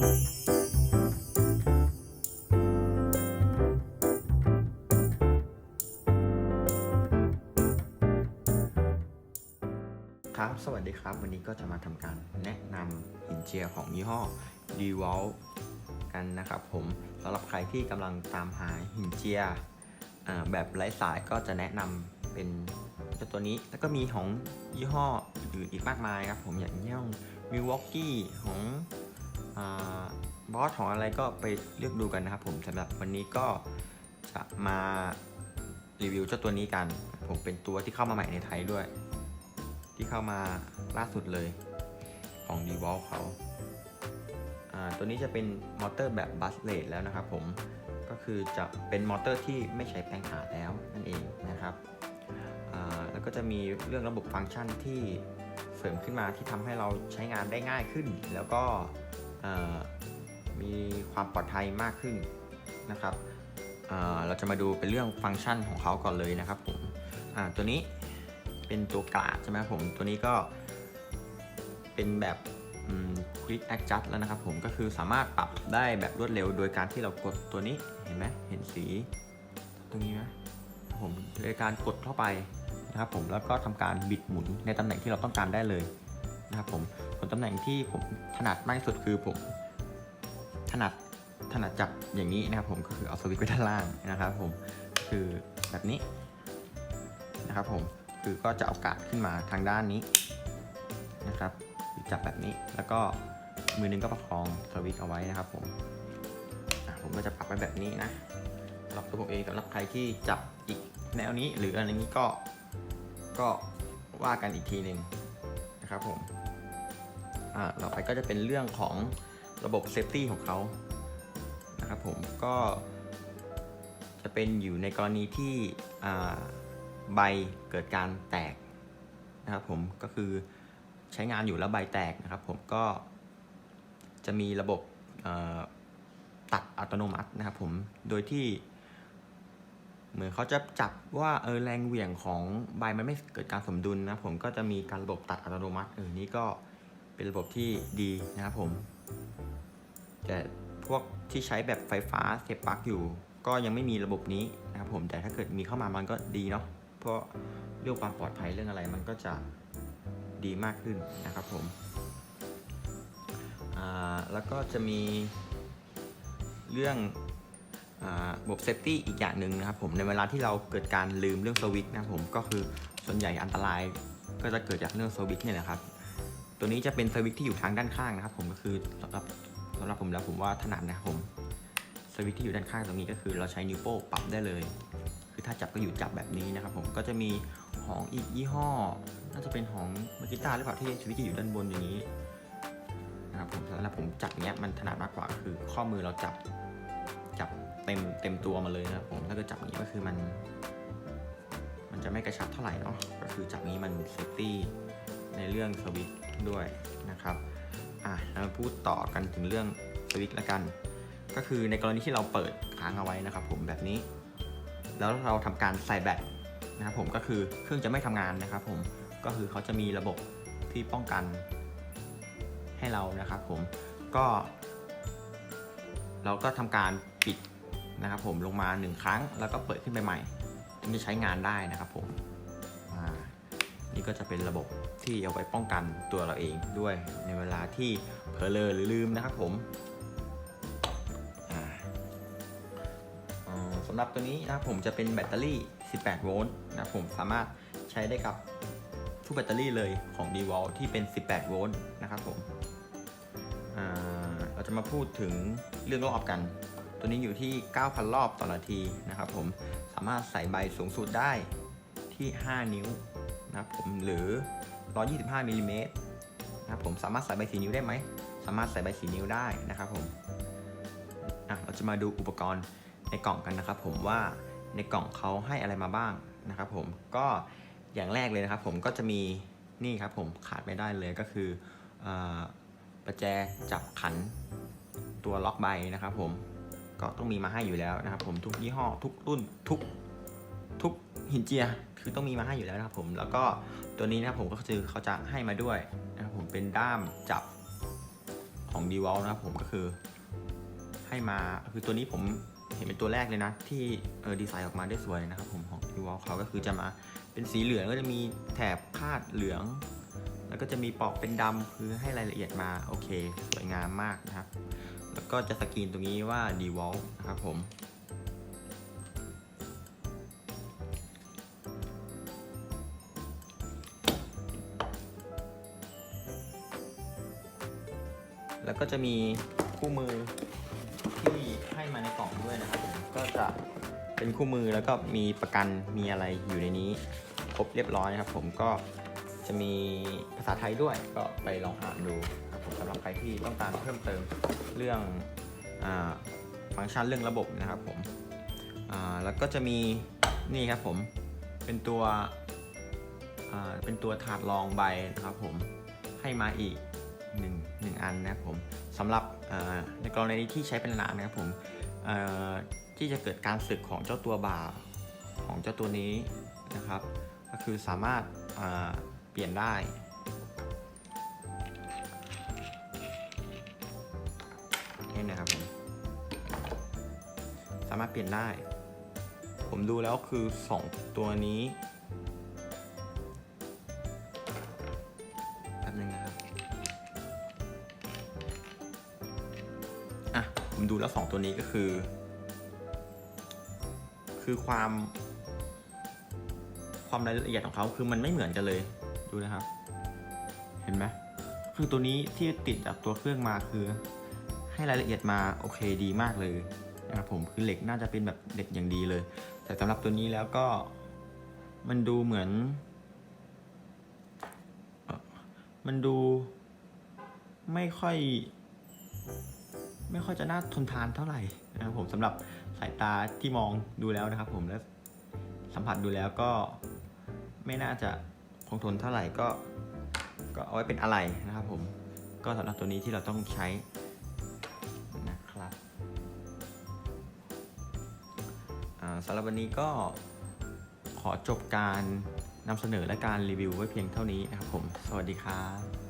ครับ สวัสดีครับ วันนี้ก็จะมาทำการแนะนำหินเจียของยี่ห้อ d e w a l กันนะครับผมสำหรับใครที่กำลังตามหาหินเจียแบบไร้สายก็จะแนะนำเป็นเจ้าตัวนี้ แล้วก็มีของยี่ห้ออื่นอีกมากมายครับผมอย่างเช่น Milwaukee ของ บอสของอะไรก็ไปเลือกดูกันนะครับผมสำหรับวันนี้ก็จะมารีวิวเจ้าตัวนี้กัน ผมเป็นตัวที่เข้ามาใหม่ในไทยด้วย ที่เข้ามาล่าสุดเลยของ d e v o l เขาตัวนี้จะเป็นมอเตอร์แบบบัสเลดแล้วนะครับผมก็คือจะเป็นมอเตอร์ที่ไม่ใช้แปลงขาแล้วนั่นเองนะครับแล้วก็จะมีเรื่องระบบฟังก์ชันที่เสริมขึ้นมาที่ทำให้เราใช้งานได้ง่ายขึ้น แล้วก็ มีความปลอดภัยมากขึ้นนะครับเราจะมาดูเป็นเรื่องฟังก์ชันของเขาก่อนเลยนะครับผมตัวนี้เป็นตัวกลาดใช่ไหมผม ตัวนี้ก็เป็นแบบ quick adjust แล้วนะครับผมก็คือสามารถปรับได้แบบรวดเร็วโดยการที่เรากดตัวนี้เห็นไหมเห็นสีตรงนี้ไหมผมโดยการกดเข้าไปนะครับผมแล้วก็ทำการบิดหมุนในตำแหน่งที่เราต้องการได้เลย นะครับผมส่วนตำแหน่งที่ผมถนัดมากที่สุดคือผมถนัดถนัดจับอย่างนี้นะครับ ผมก็คือเอาสวิตช์ไว้ด้านล่างนะครับผมคือแบบนี้นะครับผมคือก็จะเอากาดขึ้นมาทางด้านนี้นะครับจับแบบนี้แล้วก็มือหนึงก็ประคองสวิตช์เอาไว้นะครับผมผมก็จะปรับไว้แบบนี้นะสำหรับตัวผมเองสำหรับใครที่จับอีกแนวนี้ หรืออะไรนี้ก็ก็ว่ากันอีกทีหนึ่งนะครับผม อ่าต่อไปก็จะเป็นเรื่องของระบบเซฟตี้ของเขานะครับผมก็จะเป็นอยู่ในกรณีที่ใบเกิดการแตกนะครับผมก็คือใช้งานอยู่แล้วใบแตกนะครับผมก็จะมีระบบตัดอัตโนมัตินะครับผมโดยที่ เหมือนเขาจะจับว่าเออแรงเหวี่ยงของใบมันไม่เกิดการสมดุลนะผมก็จะมีการระบบตัดอัตโนมัติเออนี่ก็ เป็นระบบที่ดีนะครับผม แต่พวกที่ใช้แบบไฟฟ้าเสียบปลั๊กอยู่ ก็ยังไม่มีระบบนี้นะครับผม แต่ถ้าเกิดมีเข้ามามันก็ดีเนาะ เพราะเรื่องความปลอดภัยเรื่องอะไรมันก็จะดีมากขึ้นนะครับผม แล้วก็จะมีเรื่องอระบบเซฟตี้อีกอย่างหนึ่งนะครับผมในเวลาที่เราเกิดการลืมเรื่องสวิตช์นะครับผมก็คือส่วนใหญ่อันตรายก็จะเกิดจากเรื่องสวิตช์เนี่ยแหละครับ ตัวนี้จะเป็นสวิตที่อยู่ทางด้านข้างนะครับ ผมก็คือสำหรับสำหรับผมแล้วผมว่าถนัดนะครับผมสวิตที่อยู่ด้านข้างตรงนี้ก็คือ เราใช้นิ้วโป้งปรับได้เลย คือถ้าจับก็อยู่จับแบบนี้นะครับ ผมก็จะมีของอีกยี่ห้อ น่าจะเป็นของมากิต้าหรือเปล่าที่ชีวิตจะอยู่ด้านบนอย่างนี้นะครับผมแล้วผมจับเงี้ยมันถนัดมากกว่าคือข้อมือเราจับจับเต็มเต็มตัวมาเลยนะครับผมถ้าเกิดจับอย่างนี้ก็คือมัน มันจะไม่กระชับเท่าไหร่เนาะก็คือจับนี้มันเซฟตี้ในเรื่องสวิต ด้วยนะครับอะแล้วมาพูดต่อกันถึงเรื่องสวิตช์ละกัน ก็คือในกรณีที่เราเปิดค้างเอาไว้นะครับ ผมแบบนี้ แล้วเราทำการใส่แบตนะครับผมก็คือเครื่องจะไม่ทำงานนะครับ ผมก็คือเขาจะมีระบบที่ป้องกันให้เรานะครับผมก็ เราก็ทำการปิดนะครับผมลงมาหนึ่งครั้ง แล้วก็เปิดขึ้นไปใหม่ถึงจะใช้งานได้นะครับผม นี่ก็จะเป็นระบบที่เอาไว้ป้องกันตัวเราเองด้วยในเวลาที่เผลอหรือลืมนะครับผมสำหรับตัวนี้นะครับผมจะเป็นแบตเตอรี่ 18 โวลต์นะครับผมสามารถใช้ได้กับทุกแบตเตอรี่เลยของ d w a l ที่เป็น 18 โวลต์นะครับผมเราจะมาพูดถึงเรื่องรอบกัน ตัวนี้อยู่ที่ 9,000 รอบต่อนาทีนะครับผมสามารถใส่ใบสูงสุดได้ที่ 5 นิ้ว นะครับผมหรือ 125มิลลิเมตรนะครับผมสามารถใส่ใบสีนิ้วได้ไหม สามารถใส่ใบสีนิ้วได้นะครับผมอะเราจะมาดูอุปกรณ์ในกล่องกันนะครับ ผมว่าในกล่องเขาให้อะไรมาบ้างนะครับ ผมก็อย่างแรกเลยนะครับ ผมก็จะมีนี่ครับผมขาดไม่ได้เลยก็คืออประแจจับขันตัวล็อกใบนะครับ ผมก็ต้องมีมาให้อยู่แล้วนะครับ ผมทุกยี่ห้อทุกรุ่นทุก ทุกหินเจียคือต้องมีมาให้อยู่แล้วนะครับผม แล้วก็ตัวนี้นะครับผมก็คือเขาจะให้มาด้วยนะครับผมเป็นด้ามจับของ d w a l นะครับผมก็คือให้มาคือตัวนี้ผมเห็นเป็นตัวแรกเลยนะ ที่เออดีไซน์ออกมาได้สวยนะครับผมของ d w a l เขาก็คือจะมาเป็นสีเหลืองก็จะมีแถบคาดเหลือง แล้วก็จะมีปอกเป็นดำคือให้รายละเอียดมาโอเค สวยงามมากนะครับ แล้วก็จะสกรีนตรงนี้ว่า d w a l นะครับผม แล้วก็จะมีคู่มือที่ให้มาในกล่องด้วยนะครับผมก็จะเป็นคู่มือแล้วก็มีประกันมีอะไรอยู่ในนี้ครบเรียบร้อยนะครับ ผมก็จะมีภาษาไทยด้วยก็ไปลองอ่านดูครับผมสำหรับใครที่ต้องการเพิ่มเติมเรื่องอฟังก์ชันเรื่องระบบนะครับผมแล้วก็จะมีนี่ครับผมเป็นตัวเป็นตัวถาดรองใบนะครับผมให้มาอีก หนึ่งอันนะครับผมสำหรับในกรณีที่ใช้เป็นร้านนะครับผมที่จะเกิดการสึกของเจ้าตัวบ่าของเจ้าตัวนี้นะครับ ก็คือสามารถเเปลี่ยนได้นี่นะครับผมสามารถเปลี่ยนได้ ผมดูแล้วคือ 2 ตัวนี้ ผมดูแล้วสองตัวนี้ก็คือ คือความ ความรายละเอียดของเขาคือมันไม่เหมือนกันเลย ดูนะครับ เห็นไหมคือตัวนี้ที่ติดจากตัวเครื่องมาคือ ให้รายละเอียดมาโอเคดีมากเลยนะครับผมคือเหล็กน่าจะเป็นแบบเหล็กอย่างดีเลย แต่สำหรับตัวนี้แล้วก็มันดูเหมือน มันดูไม่ค่อย ไม่ค่อยจะน่าทนทานเท่าไหร่นะครับผมสำหรับสายตาที่มองดูแล้วนะครับ ผมและสัมผัสดูแล้วก็ไม่น่าจะคงทนเท่าไหร่ก็ก็เอาไว้เป็นอะไรนะครับ ผมก็สำหรับตัวนี้ที่เราต้องใช้นะครับสำหรับวันนี้ก็ขอจบการนำเสนอและการรีวิวไว้เพียงเท่านี้นะครับผม สวัสดีครับ